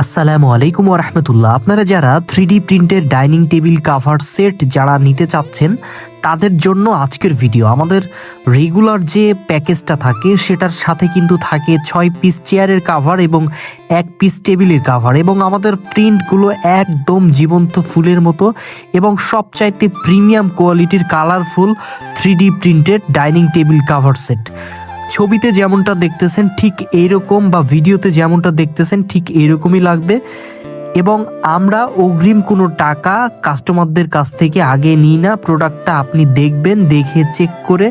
আসসালামু আলাইকুম রহমতুল্লাহ। আপনারা যারা থ্রি প্রিন্টের ডাইনিং টেবিল কাভার সেট যারা নিতে চাচ্ছেন, তাদের জন্য আজকের ভিডিও আমাদের রেগুলার যে প্যাকেজটা থাকে, সেটার সাথে কিন্তু থাকে ছয় পিস চেয়ারের কাভার এবং এক পিস টেবিলের কাভার এবং আমাদের প্রিন্টগুলো একদম জীবন্ত ফুলের মতো এবং সবচাইতে প্রিমিয়াম কোয়ালিটির colourful three D printed dining table cover set ছবিতে যেমনটা দেখতেছেন, ঠিক এইরকম বা ভিডিওতে যেমনটা দেখতেছেন, ঠিক এইরকমই লাগবে। এবং আমরা অগ্রিম কোনো টাকা কাস্টমারদের কাছ থেকে আগে নিই না। প্রোডাক্টটা আপনি দেখবেন, দেখে চেক করে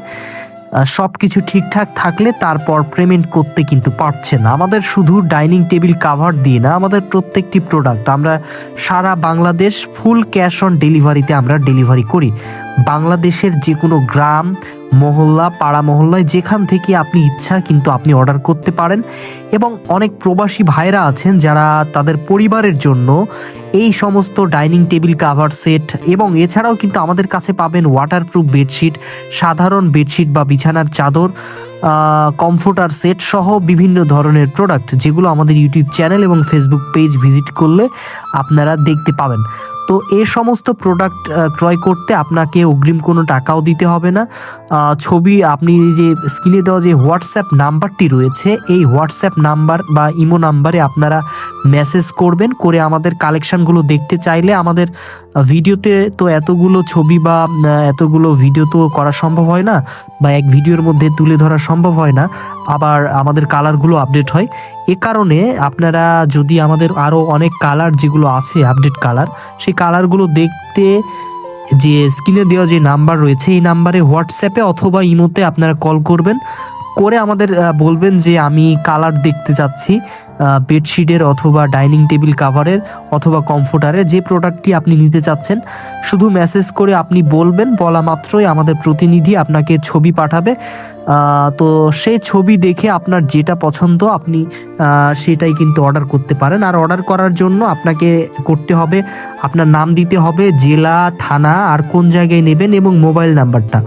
সব কিছু ঠিকঠাক থাকলে তারপর পেমেন্ট করতে কিন্তু পারছেন আমাদের শুধু ডাইনিং টেবিল কাভার দিয়ে না, আমাদের প্রত্যেকটি প্রোডাক্ট আমরা সারা বাংলাদেশ ফুল ক্যাশ অন ডেলিভারিতে আমরা ডেলিভারি করি। বাংলাদেশের যে কোনো গ্রাম, মহল্লা, পাড়া মহল্লায় যেখান থেকে আপনি ইচ্ছা কিন্তু আপনি অর্ডার করতে পারেন। এবং অনেক প্রবাসী ভাইরা আছেন যারা তাদের পরিবারের জন্য এই সমস্ত ডাইনিং টেবিল কাভার সেট এবং এছাড়াও কিন্তু আমাদের কাছে পাবেন ওয়াটারপ্রুফ বেডশিট সাধারণ বেডশিট বা বিছানার চাদর। কমফোর্টার সেট সহ বিভিন্ন ধরনের প্রোডাক্ট যেগুলো আমাদের ইউটিউব চ্যানেল এবং ফেসবুক পেজ ভিজিট করলে আপনারা দেখতে পাবেন। তো এই সমস্ত প্রোডাক্ট ক্রয় করতে আপনাকে অগ্রিম কোনো টাকাও দিতে হবে না। ছবি আপনি যে স্ক্রিনে দেওয়া যে হোয়াটসঅ্যাপ নাম্বারটি রয়েছে, এই হোয়াটসঅ্যাপ নাম্বার বা ইমো নাম্বারে আপনারা মেসেজ করবেন, করে আমাদের কালেকশনগুলো দেখতে চাইলে আমাদের ভিডিওতে তো এতগুলো ছবি বা এতগুলো ভিডিও তো করা সম্ভব হয় না, বা এক ভিডিওর মধ্যে তুলে ধরা সম্ভব হয় না, আবার আমাদের কালারগুলো আপডেট হয়। এ কারণে আপনারা যদি আমাদের আরও অনেক কালার যেগুলো আছে আপডেট কালার সেই কালারগুলো দেখতে যে স্ক্রিনে দেওয়া যে নাম্বার রয়েছে, এই নাম্বারে হোয়াটসঅ্যাপে অথবা ইমোতে আপনারা কল করবেন। করে আমাদের বলবেন যে আমি কালার দেখতে চাচ্ছি বেডশিটের অথবা ডাইনিং টেবিল কাভারের অথবা কমফোর্টারের যে প্রোডাক্টটি আপনি নিতে চাচ্ছেন। শুধু মেসেজ করে আপনি বলবেন, বলা মাত্রই আমাদের প্রতিনিধি আপনাকে ছবি পাঠাবে। তো সেই ছবি দেখে আপনার যেটা পছন্দ আপনি সেটাই কিন্তু অর্ডার করতে পারেন। আর অর্ডার করার জন্য আপনাকে করতে হবে, আপনার নাম দিতে হবে, জেলা, থানা, আর কোন জায়গায় নেবেন এবং মোবাইল নাম্বারটা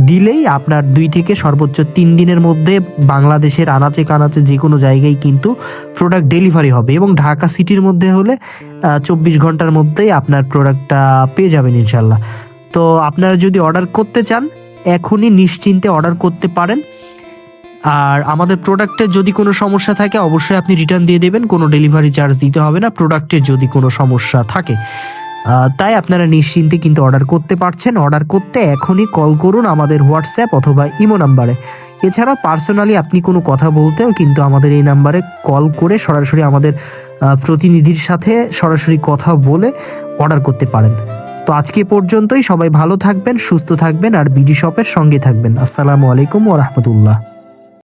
দিলেই আপনার দুই থেকে সর্বোচ্চ তিন দিনের মধ্যে বাংলাদেশের আনাচে কানাচে যে কোনো জায়গায় কিন্তু প্রোডাক্ট ডেলিভারি হবে এবং ঢাকা সিটির মধ্যে হলে চব্বিশ ঘণ্টার মধ্যেই আপনার প্রোডাক্টটা পেয়ে যাবেন ইনশাল্লাহ। তো আপনারা যদি অর্ডার করতে চান, এখনই নিশ্চিন্তে অর্ডার করতে পারেন। আর আমাদের প্রোডাক্টের যদি কোনো সমস্যা থাকে, অবশ্যই আপনি রিটার্ন দিয়ে দেবেন। কোনো ডেলিভারি চার্জ দিতে হবে না। প্রোডাক্টের যদি কোনো সমস্যা থাকে। তাই আপনারা নিশ্চিন্তে কিন্তু অর্ডার করতে পারছেন। অর্ডার করতে এখনই কল করুন আমাদের হোয়াটসঅ্যাপ অথবা ইমো নাম্বারে এছাড়াও পার্সোনালি আপনি কোনো কথা বলতেও কিন্তু আমাদের এই নাম্বারে কল করে সরাসরি আমাদের প্রতিনিধির সাথে সরাসরি কথা বলে অর্ডার করতে পারেন। তো আজকে পর্যন্তই সবাই ভালো থাকবেন, সুস্থ থাকবেন আর বিডি শপের সঙ্গে থাকবেন। আসসালামু আলাইকুম ও রহমতুল্লাহ।